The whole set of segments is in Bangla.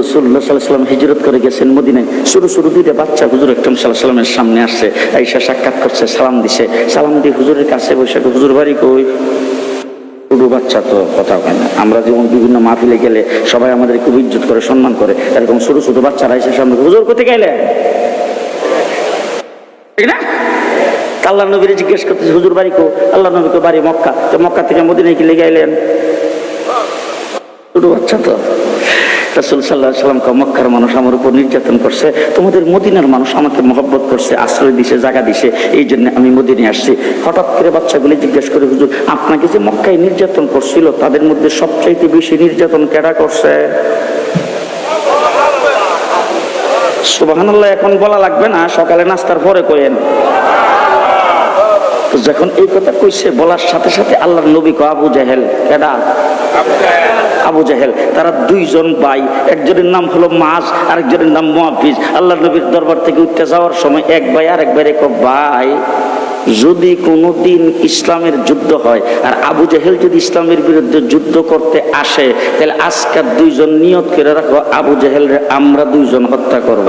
রসুল্লাহ সাল্লাম হিজরত করে গেছেন মদিনায়। শুরু শুরু দুইটা বাচ্চা হুজুর একদম সাল্লাহ সাল্লামের সামনে আসছে। আইসা সাক্ষাৎ করছে, সালাম দিছে। সালাম দিয়ে হুজুরের কাছে বসে হুজুর, বাড়ি কই? বাচ্চা তো কথা হয় না। আমরা যেমন বিভিন্ন মাহফিলে গেলে সবাই আমাদের খুব ইজ্জত করে, সম্মান করে। এরকম ছোট ছোট বাচ্চারা এসে সামনে, হুজুর, কোথায় গেলে আল্লাহ নবীরে জিজ্ঞেস করতেছে, হুজুর, বাড়ি কো? আল্লাহ নবীকে বাড়ি মক্কা। তো মক্কা থেকে মদিনায় কি লেগে এলেন ছোট বাচ্চা তো। রাসুল সাল্লাহ সাল্লামকে মক্কার মানুষ আমার উপর নির্যাতন করছে, তোমাদের মদিনার মানুষ আমাকে মহব্বত করছে, আশ্রয় দিছে, জায়গা দিছে, এই জন্য আমি মদিনে আসছি। হঠাৎ করে বাচ্চাগুলি জিজ্ঞেস করে, হুজুর, আপনাকে যে মক্কায় নির্যাতন করছিল, তাদের মধ্যে সবচাইতে বেশি নির্যাতন কেডা করছে? সুবাহান্লাহ এখন বলা লাগবে না, সকালে নাস্তার পরে কয়েন যখন এই কথা কইছে, বলার সাথে সাথে আল্লাহর নবী কো আবু জাহেল, কেডা? আবু জাহেল, তারা দুইজন ভাই, একজনের নাম হলো মাস, আরেকজনের নাম মুহাফিজ আল্লাহ নবীর দরবার থেকে উঠতে যাওয়ার সময় এক ভাই, আরেক ভাই ভাই, যদি কোনোদিন ইসলামের যুদ্ধ হয়, আর আবু জাহেল যদি ইসলামের বিরুদ্ধে যুদ্ধ করতে আসে, তাহলে আজকের দুইজন নিয়ত করে রাখো, আবু জাহেল আমরা দুইজন হত্যা করব।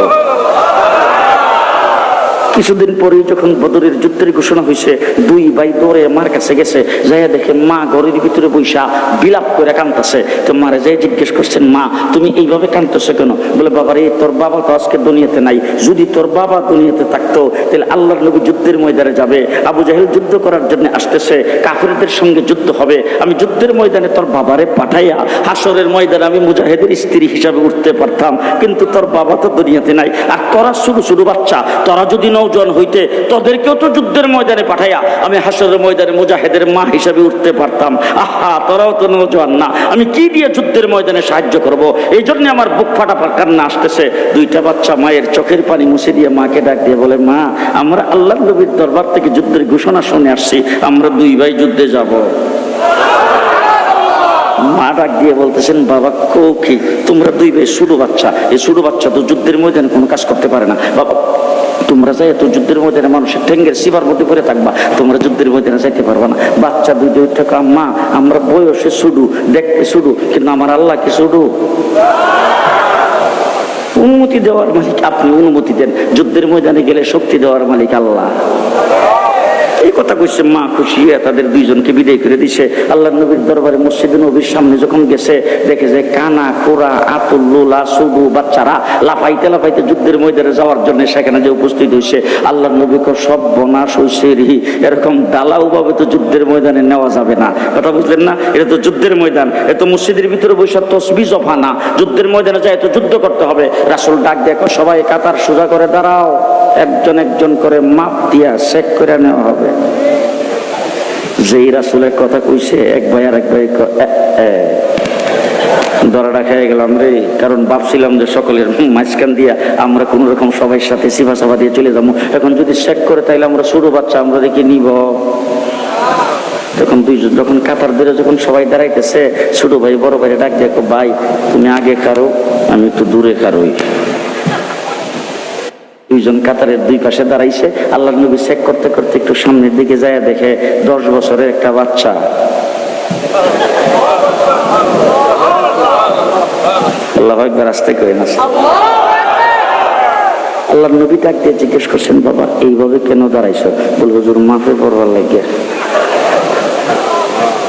কিছুদিন পরে যখন বদরের যুদ্ধের ঘোষণা হয়েছে, দুই ভাই দৌড়ে মার কাছে গেছে, যাইয়া দেখে মা ঘরের ভিতরে বৈশা বিলাপ করে কান্দতেছে তো মারে যাই জিজ্ঞেস করছেন, মা, তুমি এইভাবে কান্দতেছো কেন? বলে বাবা রে তোর বাবা তো আজকে দুনিয়াতে নাই। যদি তোর বাবা দুনিয়াতে থাকতো, তাহলে আল্লাহর নবী যুদ্ধের ময়দানে যাবে। আবু জাহেল যুদ্ধ করার জন্য আসতেছে। কাফেরদের সঙ্গে যুদ্ধ হবে। আমি যুদ্ধের ময়দানে তোর বাবারে পাঠাইয়া হাসরের ময়দানে আমি মুজাহিদের স্ত্রী হিসাবে উঠতে পারতাম। কিন্তু তোর বাবা তো দুনিয়াতে নাই। আর তোরা শুধু শুধু বাচ্চা। তোরা যদি নৌজন হইতে তোদেরকেও তো যুদ্ধের ময়দানে পাঠাইয়া আমি হাসরের ময়দানে মুজাহিদের মা হিসাবে উঠতে পারতাম। আহা, তোরাও তো নৌজওয়ান না। আমি কি দিয়ে যুদ্ধের ময়দানে সাহায্য করব? এই জন্য আমার বুক ফাটা কান্না আসতেছে। দুইটা বাচ্চা মায়ের চোখের পানি মুছে দিয়ে মাকে ডাক দিয়ে বলে, মা, আমরা আল্লাহ নবীর দরবার থেকে যুদ্ধের ঘোষণা শুনে আসছি। আমরা দুই ভাই যুদ্ধে যাব। মা ডাক দিয়ে বলতেছেন, বাবা কৌকি তোমরা দুই ভাই ছোট বাচ্চা। এই ছোট বাচ্চা তো যুদ্ধের ময়দানে কোনো কাজ করতে পারে না। বাবা তোমরা যাই তো যুদ্ধের ময়দানে মানুষের ঠেঙ্গের সিবার মধ্যে পড়ে থাকবা। তোমরা যুদ্ধের ময়দানে যাইতে পারবা না। বাচ্চা দুই টাকা মা, আমরা বয়সে শুডু দেখতে শুডু কিন্তু আমার আল্লাহ কি অনুমতি দেওয়ার মালিক আপনি অনুমতি দেন। যুদ্ধের ময়দানে গেলে শক্তি দেওয়ার মালিক আল্লাহ। এই কথা কইছে, মা খুশি হয়ে তাদের দুইজনকে বিদায় করে দিছে। আল্লাহ নবীর দরবারে মসজিদ নবীর সামনে যখন গেছে, দেখে যে কানা, কোরা, আতুল, লোলা সুডু বাচ্চারা লাফাইতে লাফাইতে যুদ্ধের ময়দানে যাওয়ার জন্য সেখানে যে উপস্থিত হয়েছে আল্লাহ নবীকে সব বনাশ হয়েছে রি। এরকম দালাও ভাবে তো যুদ্ধের ময়দানে নেওয়া যাবে না। কথা বুঝলেন না? এটা তো যুদ্ধের ময়দান, এ তো মসজিদের ভিতরে বৈশাখ তসবি জফানা যুদ্ধের ময়দানে যায় তো যুদ্ধ করতে হবে। রাসুল ডাক দেখো সবাই কাতার সোজা করে দাঁড়াও। একজন একজন করে মাপ দিয়া চেক করে নেওয়া হবে। যেই রাসুলের কথা কইছে, এক ভাই আর এক ভাই। ধরাটা খেয়ে গেলাম রে। কারণ ভাবছিলাম যে সকলের মাঝখান দিয়া আমরা কোন রকম সবাই সাথে সিফা সাফা দিয়ে চলে যাব। এখন যদি চেক করে তাইলে আমরা ছোট বাচ্চা, আমরা দেখি নিব। তখন দুইজন যখন কাতার ধরে যখন সবাই দাঁড়াইতেছে, ছোট ভাই, বড় ভাই ডাক দেখো ভাই, তুমি আগে কারও আমি একটু দূরে কারোই দুইজন কাতারের দুই পাশে দাঁড়াইছে আল্লাহ নবী চেক করতে করতে একটু সামনের দিকে যায় দেখে দশ বছরের একটা বাচ্চা। আল্লাহ একবার আসতে করে না আল্লাহ নবী তাকে জিজ্ঞেস করছেন, বাবা, এইভাবে কেন দাঁড়াইছো? বল হুজুর মাফে পড়বার লাগে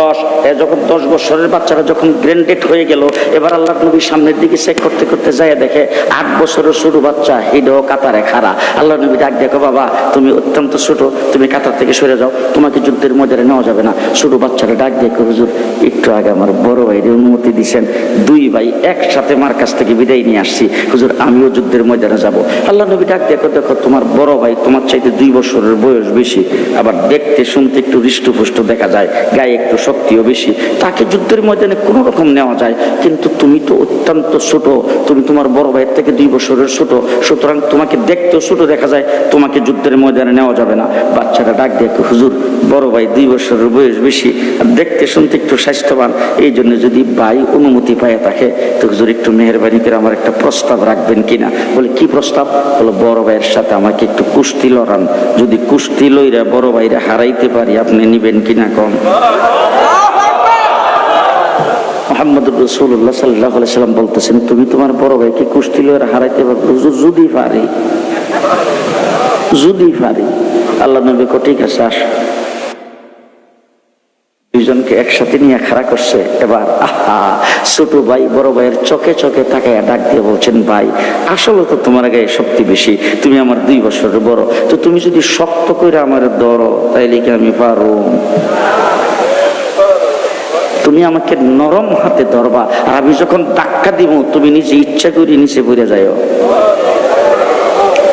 দশ যখন দশ বছরের বাচ্চারা যখন গ্র্যান্ডেড হয়ে গেল, এবার আল্লাহ নবী সামনের দিকে চেক করতে করতে যায়, দেখে আট বছরের শুরু বাচ্চা হিডো কাতারে খাড়া। আল্লাহ নবী ডাক দেখো, বাবা, তুমি অত্যন্ত ছোট, তুমি কাতার থেকে সরে যাও, তোমাকে যুদ্ধের ময়দানে নেওয়া যাবে না। ছোট বাচ্চারা ডাক দেখো, হুজুর, একটু আগে আমার বড় ভাইয়ের অনুমতি দিছেন, দুই ভাই একসাথে মার কাছ থেকে বিদায় নিয়ে আসছি। হুজুর, আমিও যুদ্ধের ময়দানে যাব। আল্লাহ নবী ডাক দেখো দেখো, তোমার বড় ভাই তোমার চাইতে দুই বছরের বয়স বেশি। আবার দেখতে, শুনতে একটু হৃষ্টপুষ্ট দেখা যায়, গায়ে একটু শক্তিও বেশি। তাকে যুদ্ধের ময়দানে কোনো রকম নেওয়া যায়, কিন্তু তুমি তো অত্যন্ত ছোট, তুমি তোমার বড় ভাইয়ের থেকে দুই বছরের ছোট, সুতরাং তোমাকে দেখতেও ছোট দেখা যায়, তোমাকে যুদ্ধের ময়দানে নেওয়া যাবে না। বাচ্চারা ডাক দিয়ে হুজুর, বড় ভাই দুই বছরের বয়স বেশি আর দেখতে শুনতে একটু স্বাস্থ্যবান। এই জন্য যদি ভাই অনুমতি পায় তাকে, তো হুজুর একটু মেহরবানি করে আমার একটা প্রস্তাব রাখবেন কিনা? বলে, কি প্রস্তাব? বলো, বড় ভাইয়ের সাথে আমাকে একটু কুস্তি লড়ান। যদি কুস্তি লইরা বড় ভাইরা হারাইতে পারি, আপনি নিবেন কিনা কম তুমি তোমার বড় ভাইকে লইরা হারাইতে যদি পারি যদি পারি, আল্লাহ নবী আস। একসাথে নিয়ে খাড়া করছে। এবার, আহা, ছোট ভাই বড় ভাইয়ের চোখে চোখে তাকায় ডাক দিয়ে বলছেন, ভাই, আসলে তো তোমার গায়ে শক্তি বেশি। তুমি আমার দুই বছরের বড়। তো তুমি যদি শক্ত করে আমার ধরো, তাইলে কি আমি পারো তুমি আমাকে নরম হাতে ধরবা। আর আমি যখন ধাক্কা দিব, তুমি নিজে ইচ্ছা করে নিচে পড়ে যাও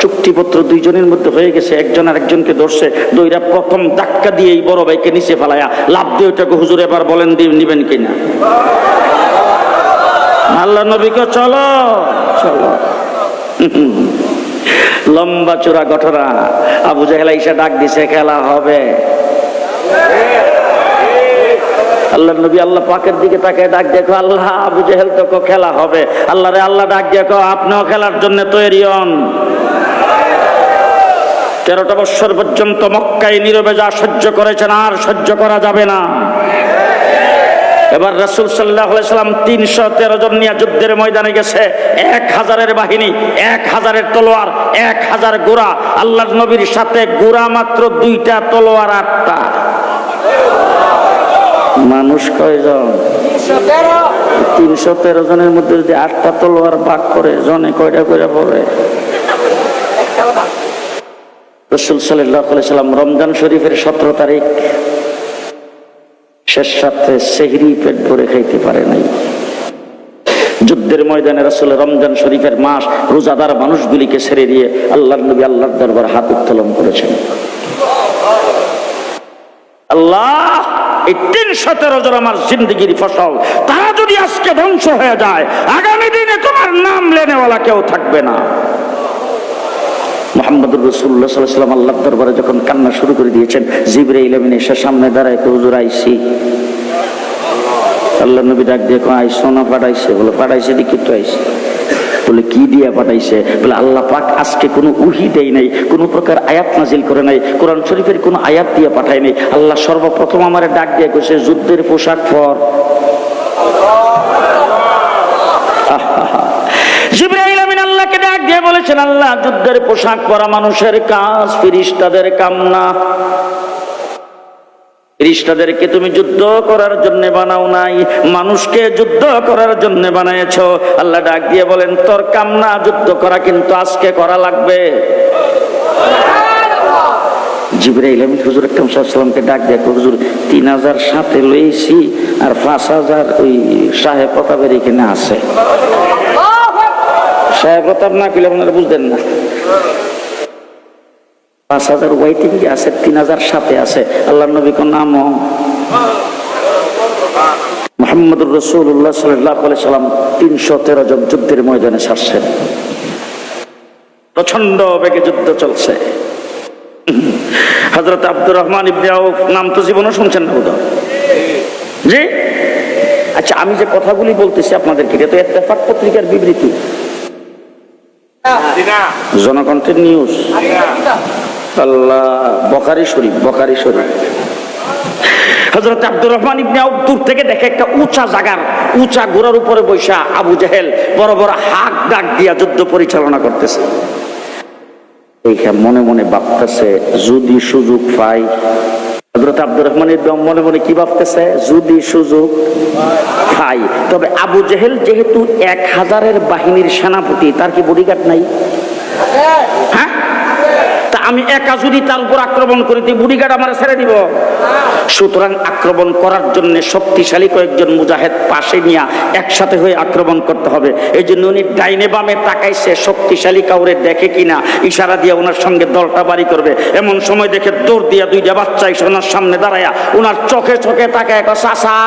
চুক্তিপত্র দুইজনের মধ্যে হয়ে গেছে। একজন আর একজনকে ধরছে, দইরা প্রথম ধাক্কা দিয়ে এই বড় ভাইকে নিচে ফেলায়া। লাভ দিয়ে ওটাকে হুজুর এবার বলেন দিয়ে নিবেন কিনা? আল্লাহ নবীকে চলো চলো। লম্বা চূড়া ঘটনা আবু জাহেলা ইসা ডাক দিছে, খেলা হবে। আল্লাহ নবী আল্লাহ পাকের দিকে তাকে ডাক দেখো আল্লাহ, আবু জেহেল তো খেলা হবে। আল্লাহ রে, আল্লাহ ডাক দেখো আপনিও খেলার জন্য তৈরি হন। তেরোটা বৎসর পর্যন্ত মক্কায় নীরবে যা সহ্য করেছেন আর সহ্য করা যাবে না। এবার রসুল সাল্লাহ সাল্লাম তিনশো তেরো জন নিয়ে যুদ্ধের ময়দানে গেছে। এক হাজারের বাহিনী, এক হাজারের তলোয়ার, এক হাজার গোড়া আল্লাহ নবীর সাথে গোড়া মাত্র দুইটা তলোয়ার আটটা মানুষ কয়জন? তিনশো তেরো জনের মধ্যে যদি আটটা তলোয়ার বাক করে, জনে কয়টা করে পড়ে? রসুল সাল্লাম রমজান শরীফের সতেরো তারিখ শেষ সেহরি পেট ভরে খাইতে পারে নাই। যুদ্ধের ময়দানে রাসুল রমজান শরীফের মাস রোজাদার মানুষগুলিকে ছেড়ে দিয়ে আল্লাহ নবী আল্লাহর দরবার হাত উত্তোলন করেছেন। আল্লাহ! এই তিনশো তেরো জন আমার জিন্দগির ফসল, তারা যদি আজকে ধ্বংস হয়ে যায়, আগামী দিনে তোমার নাম লেনেওয়ালা কেউ থাকবে না। মোহাম্মদুর রসুল্লাহ সাল্লাম আল্লাহ দরবারে যখন কান্না শুরু করে দিয়েছেন জিবরে ইলামিন এসে সামনে দাঁড়ায় তো হুজুর, আইসি। আল্লাহ নবী ডাক দিয়ে আই সোনা পাঠাইছে। বলে, পাঠাইছে দেখি তো, আইসি। বলে কি দিয়া পাঠাইছে? বলে আল্লাহ পাক আজকে কোনো উহি দেয় নাই, কোনো প্রকার আয়াত নাজিল করে নাই, কোরআন শরীফের কোনো আয়াত দিয়ে পাঠায় নাই। আল্লাহ সর্বপ্রথম আমার ডাক দিয়ে কইছে, যুদ্ধের পোশাক পর। ডাক দিয়ে বলেছেন, আল্লাহ, যুদ্ধের পোশাক পরা মানুষের কাজ, ফিরিস্তাদের কামনা ফিরিস্তাদেরকে তুমি যুদ্ধ করার জন্য বানাও নাই মানুষকে যুদ্ধ করার জন্য বানাইছ আল্লাহ ডাক দিয়ে বলেন তোর কামনা যুদ্ধ করা কিন্তু আজকে করা লাগবে। জিবরাইল আমি হুজুর আকরাম সাল্লামকে ডাক হুজুর তিন হাজার সাথে লইছি আর পাঁচ হাজার ওই সাহেব প্রতাপের এখানে আছে। সাহেব প্রতাপ না আপনারা বুঝতেন না। পাঁচ হাজার ওয়াইটিং আছে? তিন হাজার সাথে আছে। আল্লাহ নবী কোন নাম মোহাম্মদুর রসুল্লাহ সাল্লাহ সাল্লাম তিনশো তেরো জন যুদ্ধের ময়দানে ছাড়ছেন প্রচণ্ড বেগে যুদ্ধ চলছে। হজরত আব্দুর রহমান ইবনে নাম তো জীবনও শুনছেন না বোধহয়? জি? আচ্ছা আমি যে কথাগুলি বলতেছি আপনাদেরকে এটা তো এত্তেফাক পত্রিকার বিবৃতি। জনকণ্ঠের নিউজ আল্লাহ বকারি শরীফ বকারি শরীফ। উঁচা জায়গার উঁচা গোড়ার উপরে বড় বড় হাক যুদ্ধ পরিচালনা করতেছে। মনে মনে ভাবতেছে, যদি সুযোগ পাই। হজরত আব্দুর রহমান মনে মনে কি ভাবতেছে? যদি সুযোগ পাই। তবে আবু জেহেল যেহেতু এক হাজারের বাহিনীর সেনাপতি, তার কি বডিগার্ড নাই? হ্যাঁ? আমি একা যদি তার উপর আক্রমণ করি, তুই বুড়িঘাট আমার ছেড়ে দিব। সুতরাং আক্রমণ করার জন্য শক্তিশালী কয়েকজন মুজাহেদ পাশে নিয়ে একসাথে হয়ে আক্রমণ করতে হবে। এই জন্য উনি ডাইনে বামে তাকাইছে, শক্তিশালী কাউরে দেখে কিনা ইশারা দিয়ে ওনার সঙ্গে দলটা বাড়ি করবে। এমন সময় দেখে দৌড় দিয়া দুইটা বাচ্চা এসে ওনার সামনে দাঁড়ায়া। ওনার চোখে চোখে তাকায় চাষা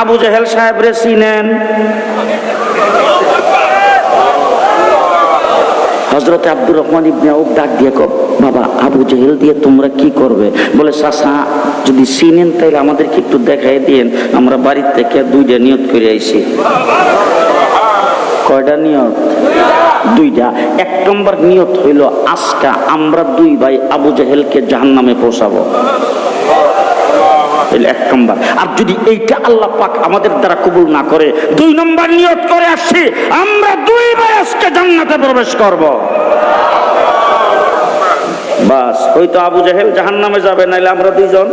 আবু জেহেল সাহেব রে চিনেন? হজরত আব্দুর রহমান ইবনে ডাক দিয়ে কব বাবা, আবু জেহেল দিয়ে তোমরা কি করবে? বলে চাষা যদি চিনেন তাইলে আমাদেরকে একটু দেখাই দিয়েন। আমরা বাড়ির থেকে দুইটা নিয়ত করে আইছি। কয়টা নিয়ত? দুইটা। এক নম্বর নিয়ত হইল, আজকা আমরা দুই ভাই আবু জেহেলকে জাহান নামে পৌঁছাবো। হইল এক নম্বর। আর যদি এইটা আল্লাহ পাক আমাদের দ্বারা কবুল না করে, দুই নম্বর নিয়ত করে আসছি, আমরা দুই বয়সকে জান্নাতে প্রবেশ করব। বাস হয়তো আবু জাহেল জাহান নামে যাবে, নাইলে আমরা দুইজন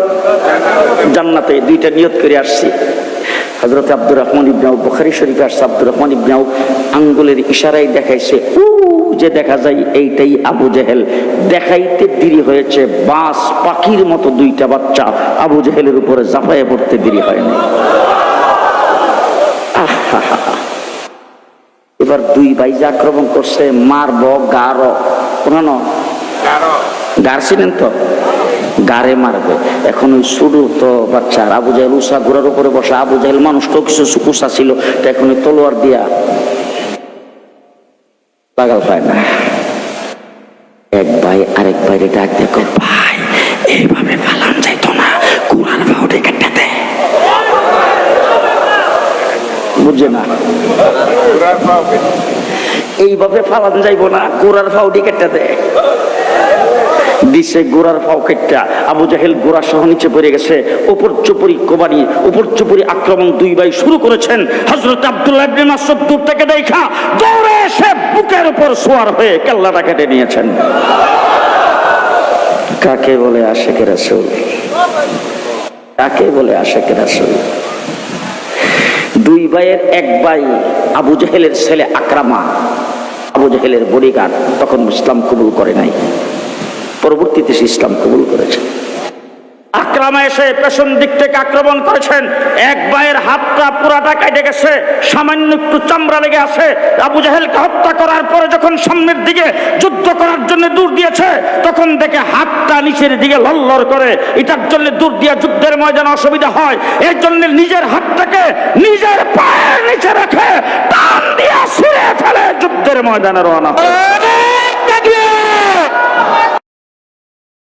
জান্নাতে দুইটা নিয়ত করে আসছি। হজরত আব্দুর রহমান ইবনাউ বখারি শরীফে আসছে। আব্দুর রহমান ইবনাউ আঙ্গুলের ইশারায় দেখাইছে উ যে দেখা যায় এইটাই আবু জেহেল। দেখাইতে দেরি হয়েছে বাস পাখির মতো দুইটা বাচ্চা আবু জেহেলের উপরে জাফায়ে পড়তে দেরি হয়নি। এবার দুই ভাই যে আক্রমণ করছে মারব গার। শোনানো গার ছিলেন তো? গারে মারবে। এখন ওই শুরু তো বাচ্চার আবু জাহেল উষা ঘোড়ার উপরে বসা আবু জাহেল মানুষ তো কিছু উষা ছিল তো এখন ওই তলোয়ার দিয়া লাগাল পায় না। এক ভাই আরেক ভাইরে ডাক দেখো ভাই এইভাবে পালান যাইতো না কুড়ার ভাউটে কেটে বুঝছে না। এইভাবে ফালান যাইব না গোড়ার ফাউটি কেটে দেয় দিছে গোড়ার ফাও কেটটা আবু জাহেল গোড়া সহ নিচে পড়ে গেছে। উপর চুপুরি কোবানি, উপর চুপুরি আক্রমণ দুই ভাই শুরু করেছেন। হজরত আব্দুল্লাহ ইবনে মাসউদ দূর থেকে দেখা, দৌড়ে এসে বুকের উপর সোয়ার হয়ে কেল্লাটা কেটে নিয়েছেন। কাকে বলে আশেখ রাসূল? কাকে বলে আশেখ রাসূল? দুই ভাইয়ের এক ভাই আবু জাহেলের ছেলে আকরামা, আবু জাহেলের বডিগার্ড তখন ইসলাম কবুল করে নাই। পরবর্তীতে সে ইসলাম কবুল করেছে। আক্রামা এসে পেছন দিক থেকে আক্রমণ করেছেন। এক ভাইয়ের হাতটা পুরাটা কেটে গেছে সামান্য একটু চামড়া লেগে আছে। আবু জাহেলকে হত্যা করার পরে যখন সামনের দিকে যুদ্ধ করার জন্য দূর দিয়েছে তখন দেখে হাতটা নিচের দিকে লল্লর করে। এটার জন্য দূর দিয়ে যুদ্ধের ময়দানে অসুবিধা হয়। এর জন্য নিজের হাতটাকে নিজের পায়ের নিচে রেখে টান দিয়ে ছিঁড়ে ফেলে যুদ্ধের ময়দানে রওনা হয়।